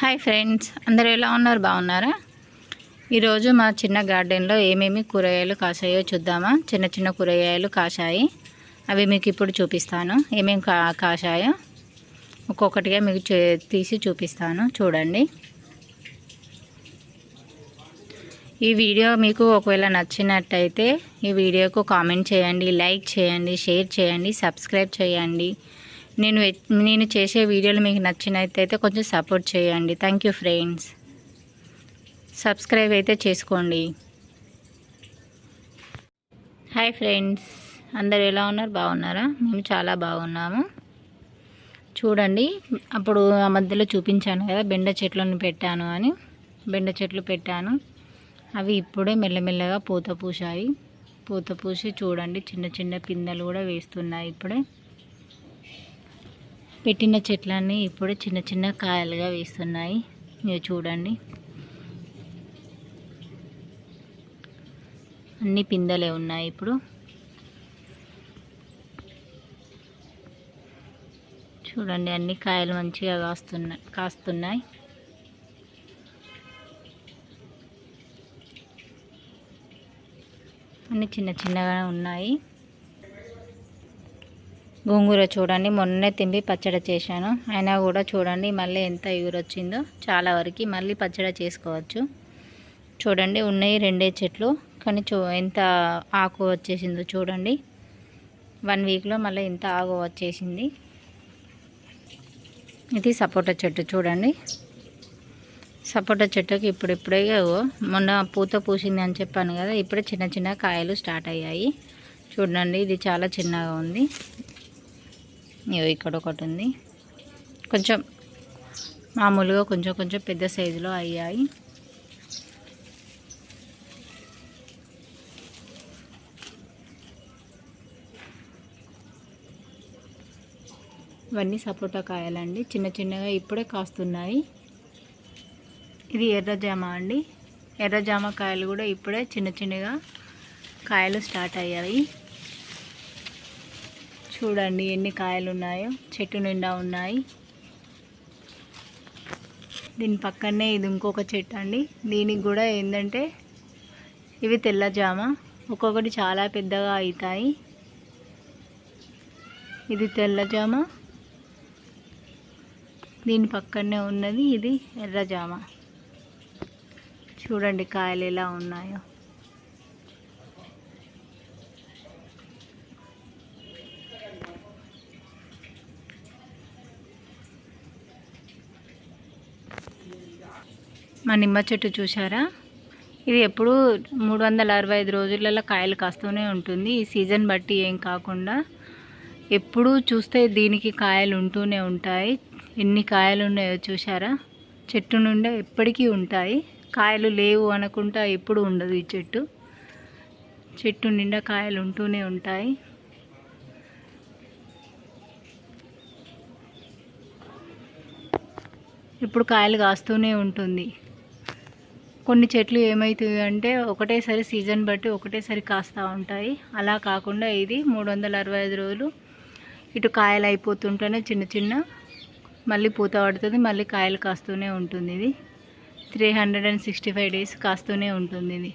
Hi friends అందరూ ఎలా ఉన్నారు? బాగున్నారా? ఈరోజు మా చిన్న గార్డెన్లో ఏమేమి కూరగాయలు కాసాయో చూద్దామా? చిన్న చిన్న కూరగాయలు కాశాయి అవి మీకు ఇప్పుడు చూపిస్తాను. ఏమేమి కా కాశాయో ఒక్కొక్కటిగా మీకు తీసి చూపిస్తాను. చూడండి. ఈ వీడియో మీకు ఒకవేళ నచ్చినట్టయితే ఈ వీడియోకు కామెంట్ చేయండి లైక్ చేయండి షేర్ చేయండి సబ్స్క్రైబ్ చేయండి. నేను నేను చేసే వీడియోలు మీకు నచ్చినట్టయితే కొంచెం సపోర్ట్ చేయండి. థ్యాంక్ యూ ఫ్రెండ్స్ సబ్స్క్రైబ్ అయితే చేసుకోండి. హాయ్ ఫ్రెండ్స్ అందరు ఎలా ఉన్నారు? బాగున్నారా? మేము చాలా బాగున్నాము. చూడండి అప్పుడు ఆ మధ్యలో చూపించాను కదా బెండ చెట్లను పెట్టాను అని. బెండ చెట్లు పెట్టాను. అవి ఇప్పుడే మెల్లమెల్లగా పూత పూసాయి పూత పూసి చూడండి చిన్న చిన్న పిందెలు కూడా వేస్తున్నాయి ఇప్పుడే. పెట్టిన చెట్లన్నీ ఇప్పుడు చిన్న చిన్న కాయలుగా వేస్తున్నాయి. మీరు చూడండి. అన్ని పిందెలే ఉన్నాయి ఇప్పుడు. చూడండి అన్ని కాయలు మంచిగా కాస్తున్నాయి కాస్తున్నాయి. అన్ని చిన్న చిన్నగా ఉన్నాయి. గోంగూర చూడండి. మొన్నే తింపి పచ్చడి చేశాను. అయినా కూడా చూడండి మళ్ళీ ఎంత ఎగురొచ్చిందో. చాలా వరకు మళ్ళీ పచ్చడి చేసుకోవచ్చు. చూడండి ఉన్నాయి రెండే చెట్లు. కానీ చూ ఎంత ఆకు వచ్చేసిందో చూడండి. వన్ వీక్లో మళ్ళీ ఎంత ఆకు వచ్చేసింది. ఇది సపోటా చెట్టు చూడండి. సపోటా చెట్టుకి ఇప్పుడిప్పుడే మొన్న పూత పూసింది అని చెప్పాను కదా. ఇప్పుడే చిన్న చిన్న కాయలు స్టార్ట్ అయ్యాయి. చూడండి ఇది చాలా చిన్నగా ఉంది. ఇక్కడ ఒకటి ఉంది. కొంచెం మామూలుగా కొంచెం కొంచెం పెద్ద సైజులో అయ్యాయి. ఇవన్నీ సపోటా కాయలండి. చిన్న చిన్నగా ఇప్పుడే కాస్తున్నాయి. ఇది ఎర్రజామ అండి. ఎర్రజామ కాయలు కూడా ఇప్పుడే చిన్న చిన్నగా కాయలు స్టార్ట్ అయ్యాయి. చూడండి ఎన్ని కాయలు ఉన్నాయో చెట్టు నిండా ఉన్నాయి. దీని పక్కనే ఇది ఇంకొక చెట్టు అండి. దీనికి కూడా ఏంటంటే ఇవి తెల్ల జామ ఒక్కొక్కటి చాలా పెద్దగా అవుతాయి. ఇది తెల్ల జామ దీని పక్కనే ఉన్నది ఇది ఎర్ర జామ చూడండి కాయలు ఎలా ఉన్నాయో. మా నిమ్మ చెట్టు చూసారా ఇది ఎప్పుడు మూడు వందల అరవై ఐదు రోజులలో కాయలు కాస్తూనే ఉంటుంది. ఈ సీజన్ బట్టి ఏం కాకుండా ఎప్పుడు చూస్తే దీనికి కాయలు ఉంటూనే ఉంటాయి. ఎన్ని కాయలు ఉన్నాయో చూసారా చెట్టు నుండే ఎప్పటికీ ఉంటాయి. కాయలు లేవు అనుకుంటా ఎప్పుడు ఉండదు ఈ చెట్టు. చెట్టు నిండా కాయలు ఉంటూనే ఉంటాయి. ఇప్పుడు కాయలు కాస్తూనే ఉంటుంది. కొన్ని చెట్లు ఏమవుతుంది అంటే ఒకటేసారి సీజన్ బట్టి ఒకటేసారి కాస్తూ ఉంటాయి. అలా కాకుండా ఇది మూడు వందల అరవై ఐదు రోజులు ఇటు కాయలు అయిపోతుంటేనే చిన్న చిన్న మళ్ళీ పూత పడుతుంది మళ్ళీ కాయలు కాస్తూనే ఉంటుంది ఇది. Three hundred and sixty five days కాస్తూనే ఉంటుంది ఇది.